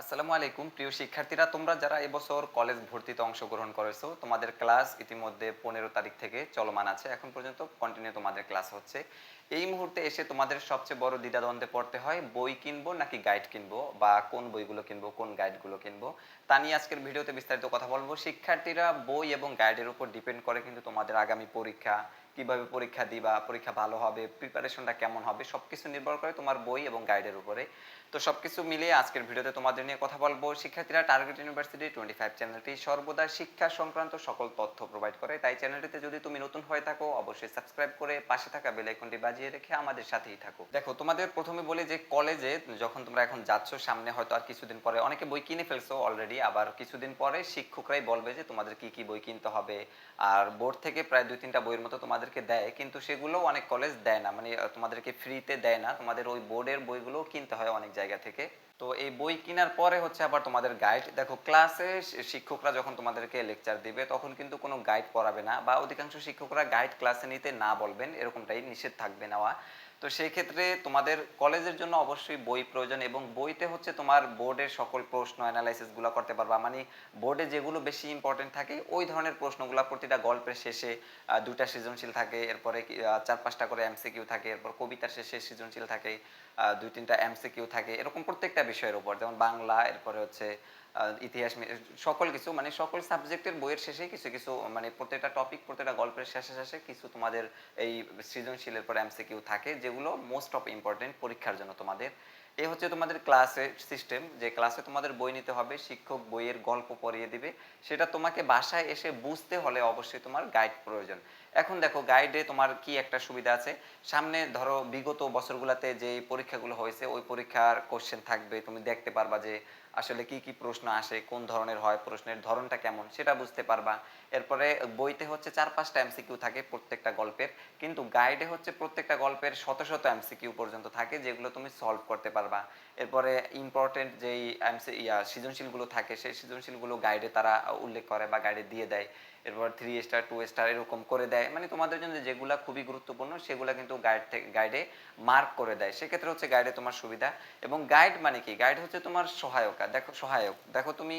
আসসালামু আলাইকুম। প্রিয় শিক্ষার্থীরা, তোমরা যারা এবছর কলেজ ভর্তিতে অংশগ্রহণ করেছ, তোমাদের ক্লাস ইতিমধ্যে পনেরো তারিখ থেকে চলমান আছে। এখন পর্যন্ত কন্টিনিউ তোমাদের ক্লাস হচ্ছে। এই মুহূর্তে এসে তোমাদের সবচেয়ে বড় দ্বিধাদ্বন্দ্বে পড়তে হয়, বই কিনবো নাকি গাইড কিনবো? বা কোন বইগুলো কিনবো, কোন গাইডগুলো কিনবো? তা নিয়ে আজকের ভিডিওতে বিস্তারিত কথা বলব। শিক্ষার্থীরা বই এবং গাইডের উপর ডিপেন্ড করে কিন্তু তোমাদের আগামী পরীক্ষা, কীভাবে পরীক্ষা দিবা, পরীক্ষা ভালো হবে প্রিপারেশনটা কেমন হবে, সবকিছু নির্ভর করে তোমার বই এবং গাইডের উপরে। তো সবকিছু মিলিয়ে আজকের ভিডিওতে তোমাদের নিয়ে কথা বলব। শিক্ষার্থীরা টার্গেট ইউনিভার্সিটি টোয়েন্টি ফাইভ চ্যানেলটি সর্বদা শিক্ষা সংক্রান্ত সকল তথ্য প্রোভাইড করে। তাই চ্যানেলটিতে যদি তুমি নতুন হয়ে থাকো, অবশ্যই সাবস্ক্রাইব করে পাশে থাকা বেল আইকনটি বাজিয়ে রেখে আমাদের সাথেই থাকো। দেখো, তোমাদের প্রথমে বলে যে কলেজে যখন তোমরা এখন যাচ্ছ, সামনে হয়তো আর কিছুদিন পরে অনেকে বই কিনে ফেলছো অলরেডি আবার কিছুদিন পরে শিক্ষকরাই বলবে যে তোমাদের কি কি বই কিনতে হবে। আর বোর্ড থেকে প্রায় দুই তিনটা বইয়ের মতো তোমাদেরকে দেয়, কিন্তু সেগুলো অনেক কলেজ দেয় না। মানে তোমাদেরকে ফ্রিতে দেয় না। তোমাদের ওই বোর্ডের বইগুলো কিনতে হয় অনেক জায়গা থেকে। তো এই বই কেনার পরে হচ্ছে আবার তোমাদের গাইড দেখো ক্লাসে শিক্ষকরা যখন তোমাদেরকে লেকচার দিবে, তখন কিন্তু কোনো গাইড পড়াবে না বা অধিকাংশ শিক্ষকরা গাইড ক্লাসে নিতে না বলবেন, এরকমটাই নিষেধ থাকবে নেওয়া। তো সেই ক্ষেত্রে তোমাদের কলেজের জন্য অবশ্যই বই প্রয়োজন এবং বইতে হচ্ছে তোমার বোর্ডের সকল প্রশ্ন অ্যানালাইসিসগুলো করতে পারবা। মানে বোর্ডে যেগুলো বেশি ইম্পর্টেন্ট থাকে, ওই ধরনের প্রশ্নগুলো প্রতিটা গল্পের শেষে দুটা সৃজনশীল থাকে, এরপরে চার পাঁচটা করে এমসিকিউ থাকে, এরপর কবিতার শেষে সৃজনশীল থাকে দুই তিনটা এমসিকিউ থাকে, এরকম প্রত্যেকটা বিষয়ের উপর। যেমন বাংলা, এরপরে হচ্ছে ইতিহাস সকল কিছু মানে সকল সাবজেক্টের বইয়ের শেষে কিছু কিছু মানে প্রত্যেকটা টপিক প্রত্যেকটা গল্পের শেষে শেষে কিছু তোমাদের এই সৃজনশীলের পর এমসিকিউ থাকে, যেগুলো মোস্ট অফ ইম্পর্টেন্ট পরীক্ষার জন্য তোমাদের। এই হচ্ছে তোমাদের ক্লাসের সিস্টেম যে ক্লাসে তোমাদের বই নিতে হবে, শিক্ষক বইয়ের গল্প পড়িয়ে দিবে। সেটা তোমাকে বাসায় এসে বুঝতে হলে অবশ্যই তোমার গাইড প্রয়োজন। এখন দেখো গাইডে তোমার কি একটা সুবিধা আছে? সামনে ধরো বিগত বছরগুলোতে যে পরীক্ষাগুলো হয়েছে, ওই পরীক্ষার কোশ্চেন থাকবে। তুমি দেখতে পারবা যে আসলে কি কি প্রশ্ন আসে, কোন ধরনের হয়, প্রশ্নের ধরনটা কেমন, সেটা বুঝতে পারবা। এরপরে বইতে হচ্ছে চার পাঁচটা এমসিকিউ থাকে প্রত্যেকটা গল্পের। কিন্তু গাইডে হচ্ছে প্রত্যেকটা গল্পের শত শত এমসিকিউ পর্যন্ত থাকে, যেগুলো তুমি সলভ করতে পারবা। এরপরে ইম্পর্টেন্ট যেই এমসি ইয়া, সৃজনশীলগুলো থাকে, সেই সৃজনশীলগুলো গাইডে তারা উল্লেখ করে বা গাইডে দিয়ে দেয়। এরপর থ্রি স্টার টু স্টার এরকম করে দেয়। মানে তোমাদের জন্য যেগুলা খুবই গুরুত্বপূর্ণ, সেগুলা কিন্তু গাইড থেকে গাইডে মার্ক করে দেয়। সেক্ষেত্রে হচ্ছে গাইডে তোমার সুবিধা এবং গাইড মানে কি? গাইড হচ্ছে তোমার সহায়কা। দেখো, সহায়ক। দেখো তুমি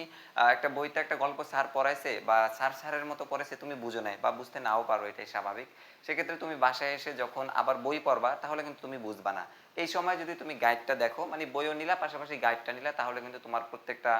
একটা বইতে একটা গল্প স্যার পড়াইছে বা স্যার স্যারের মতো পড়াইছে, তুমি বুঝো নাই বা বুঝতে নাও পারো, এটাই স্বাভাবিক। সেক্ষেত্রে তুমি বাসায় এসে যখন আবার বই পড়বা, তাহলে কিন্তু তুমি বুঝবা না। এই সময় যদি তুমি গাইডটা দেখো মানে বইও নিলা, পাশাপাশি গাইডটা নিলা, তাহলে কিন্তু তোমার প্রত্যেকটা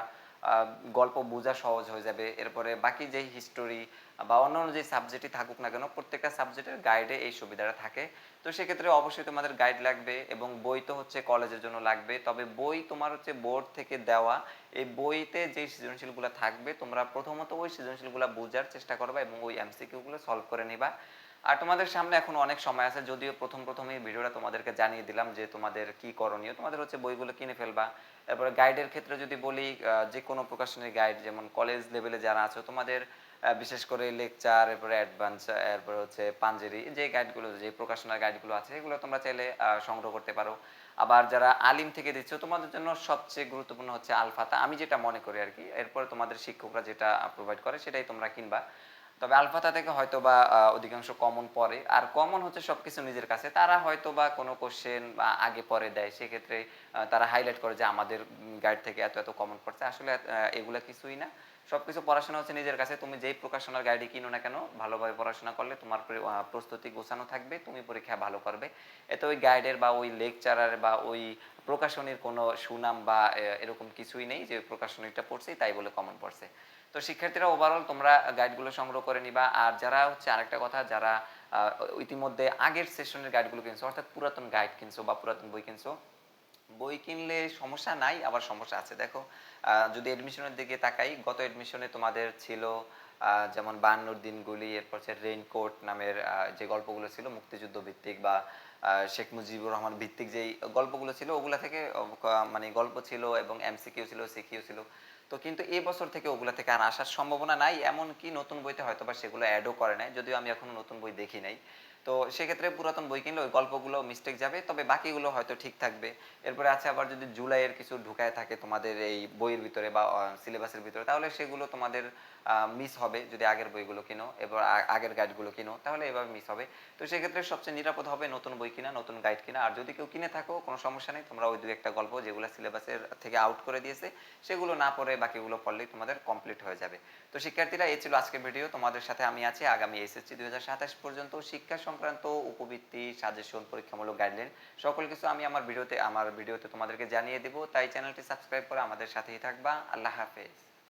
গল্প বোঝা সহজ হয়ে যাবে। এরপরে বাকি যে হিস্টোরি বা অন্যান্য যে সাবজেক্টই থাকুক না কেন, প্রত্যেকটা সাবজেক্টের গাইডে এই সুবিধাটা থাকে। তো সেক্ষেত্রে অবশ্যই তোমাদের গাইড লাগবে এবং বই তো হচ্ছে কলেজের জন্য লাগবে। তবে বই তোমার হচ্ছে বোর্ড থেকে দেওয়া, এই বইতে যে সৃজনশীলগুলো থাকবে, তোমরা প্রথমত ওই সৃজনশীলগুলো বোঝার চেষ্টা করবা এবং ওই এমসিকিউগুলো সলভ করে নিবা। আর তোমাদের সামনে এখন অনেক সময় আছে, যদিও প্রথম প্রথমেই ভিডিওটা তোমাদেরকে জানিয়ে দিলাম যে তোমাদের কি করণীয়। তোমাদের হচ্ছে বইগুলো কিনে ফেলবা। এরপরে গাইডের ক্ষেত্রে যদি বলি যে কোনো প্রকাশনের গাইড যেমন কলেজ লেভেলে যারা আছো, তোমাদের বিশেষ করে লেকচার এরপরে অ্যাডভান্স এরপরে হচ্ছে পাঞ্জেরি যে গাইডগুলো যে প্রকাশনার গাইডগুলো আছে, এগুলো তোমরা চাইলে সংগ্রহ করতে পারো। আবার যারা আলিম থেকে দিচ্ছ, তোমাদের জন্য সবচেয়ে গুরুত্বপূর্ণ হচ্ছে আলফাতা। আমি যেটা মনে করি আর কি, এরপরে তোমাদের শিক্ষকরা যেটা প্রোভাইড করে, সেটাই তোমরা কিনবা। তবে আলফাতা থেকে হয়তো বা অধিকাংশ কমন পড়ে। আর কমন হচ্ছে সবকিছু নিজের কাছে। তারা হয়তো বা কোনো কোশ্চেন আগে পরে দেয়। সেক্ষেত্রে তারা হাইলাইট করে যে আমাদের গাইড থেকে এত এত কমন পড়ছে। আসলে এগুলা কিছুই না। সবকিছু পড়াশোনা হচ্ছে নিজের কাছে। তুমি যেই প্রকাশনার গাইডে কিনো না কেন, ভালোভাবে পড়াশোনা করলে তোমার প্রস্তুতি গোছানো থাকবে, তুমি পরীক্ষা ভালো করবে। এতে ওই গাইডের বা ওই লেকচারার বা ওই প্রকাশনীর কোনো সুনাম বা এরকম কিছুই নেই যে প্রকাশনীটা পড়ছে, তাই বলে কমন পড়ছে। তো শিক্ষার্থীরা ওভারঅল তোমরা গাইডগুলো সংগ্রহ করে নিবা। আর যারা হচ্ছে আরেকটা কথা, যারা ইতিমধ্যে আগের সেশনের গাইডগুলো কিনছো, অর্থাৎ পুরাতন গাইড কিনছো বা পুরাতন বই কিনছো বই কিনলে সমস্যা নাই, আবার সমস্যা আছে। দেখো যদি এডমিশনের দিকে তাকাই, গত এডমিশনে তোমাদের ছিল যেমন বায়ান্নর দিনগুলি, এরপর হচ্ছে রেইনকোট নামের যে গল্পগুলো ছিল মুক্তিযুদ্ধ ভিত্তিক বা শেখ মুজিবুর রহমান ভিত্তিক যেই গল্পগুলো ছিল, ওগুলা থেকে মানে গল্প ছিল এবং এমসিকিউ ছিল, সিকিউ ছিল। তো কিন্তু এ বছর থেকে ওগুলা থেকে আর আসার সম্ভাবনা নাই, এমনকি নতুন বইতে হয়তো বা সেগুলো অ্যাডও করে নাই, যদিও আমি এখনও নতুন বই দেখি নাই। তো সেক্ষেত্রে পুরাতন বই কিনলে ওই গল্পগুলো মিস্টেক যাবে, তবে বাকিগুলো হয়তো ঠিক থাকবে। এরপরে আছে আবার যদি জুলাইয়ের কিছু ঢুকায় থাকে তোমাদের এই বইয়ের ভিতরে বা সিলেবাসের ভিতরে, তাহলে সেগুলো তোমাদের মিস হবে যদি আগের বইগুলো কিনো, এবার আগের গাইডগুলো কিনো, তাহলে এভাবে মিস হবে। তো সেক্ষেত্রে সবচেয়ে নিরাপদ হবে নতুন বই কিনা, নতুন গাইড কিনা। আর যদি কেউ কিনে থাকো, কোনো সমস্যা নেই, তোমরা ওই দু একটা গল্প যেগুলো সিলেবাসের থেকে আউট করে দিয়েছে, সেগুলো না পড়ে বাকিগুলো পড়লেই তোমাদের কমপ্লিট হয়ে যাবে। তো শিক্ষার্থীরা, এই ছিল আজকের ভিডিও তোমাদের সাথে আমি আছি, আগামী এসএসসি দুই হাজার সাতাশ পর্যন্ত শিক্ষা সংক্রান্ত উপবৃত্তি সাজেশন পরীক্ষামূলক গাইডলাইন সকল কিছু আমি আমার ভিডিওতে আমার ভিডিওতে তোমাদেরকে জানিয়ে দেব। তাই চ্যানেলটি সাবস্ক্রাইব করে আমাদের সাথেই থাকবা। আল্লাহ হাফেজ।